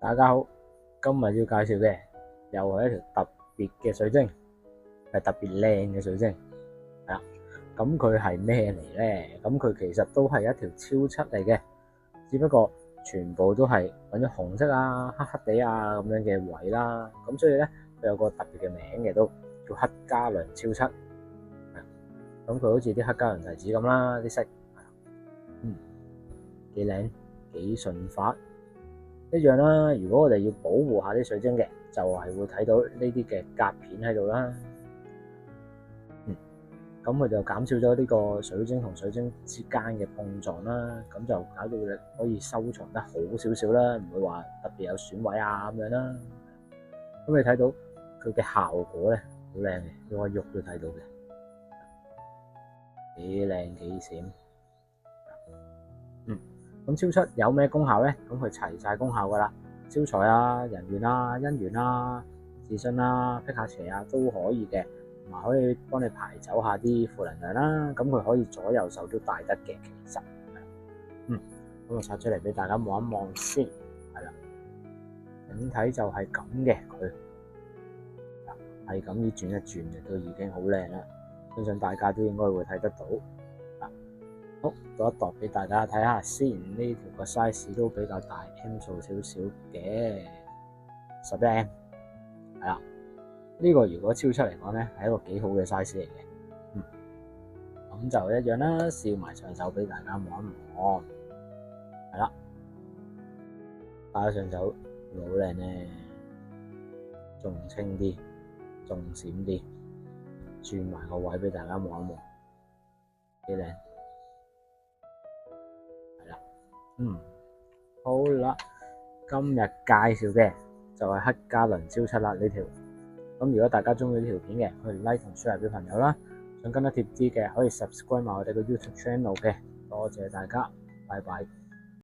大家好，今日要介紹嘅又係一條特別嘅水晶，係特別靚嘅水晶，系啦。咁佢係咩嚟咧？咁佢其實都係一條超七嚟嘅，只不過全部都係揾咗紅色啊、黑黑地啊咁樣嘅位啦。咁所以咧，佢有個特別嘅名嘅，都叫黑加侖超七。咁佢好似啲黑加侖提子咁啦，啲色，嗯，幾靚幾順滑。一樣啦，如果我哋要保護下啲水晶嘅，就係會睇到呢啲嘅夾片喺度啦。嗯，咁佢就減少咗呢個水晶同水晶之間嘅碰撞啦，咁就搞到你可以收藏得好少少啦，唔會話特別有損毀啊咁樣啦。咁你睇到佢嘅效果咧，好靚嘅，你可以喐都睇到嘅，幾靚幾閃。咁超出有咩功效咧？咁佢齊晒功效噶啦，招財啊、人緣啊、姻緣啊、自信啊、辟下邪啊都可以嘅，同埋可以幫你排走下啲負能量啦。咁佢可以左右手都带得嘅，其實，嗯，咁我拆出嚟俾大家望一望先，係啦，整體就係咁嘅，佢。係咁依轉一轉嘅，都已經好靚啦，相信大家都應該會睇得到。好，度一度俾大家睇下先，呢條個 size 都比較大，M 數少少嘅，十一 M，係啦。呢個如果超出嚟講咧，係一個幾好嘅 size 嚟嘅。嗯，咁就一樣啦，笑埋上手俾大家望一望，係啦，戴上手好靚咧，仲清啲，仲閃啲，轉埋個位俾大家望一望，幾靚。嗯，好啦，今日介绍嘅就系黑加仑超七啦呢条。咁如果大家中意呢条片嘅，可以 like 同 share 俾朋友啦。想跟得贴啲嘅，可以 subscribe 埋我哋個 YouTube channel 嘅。多谢大家，拜拜。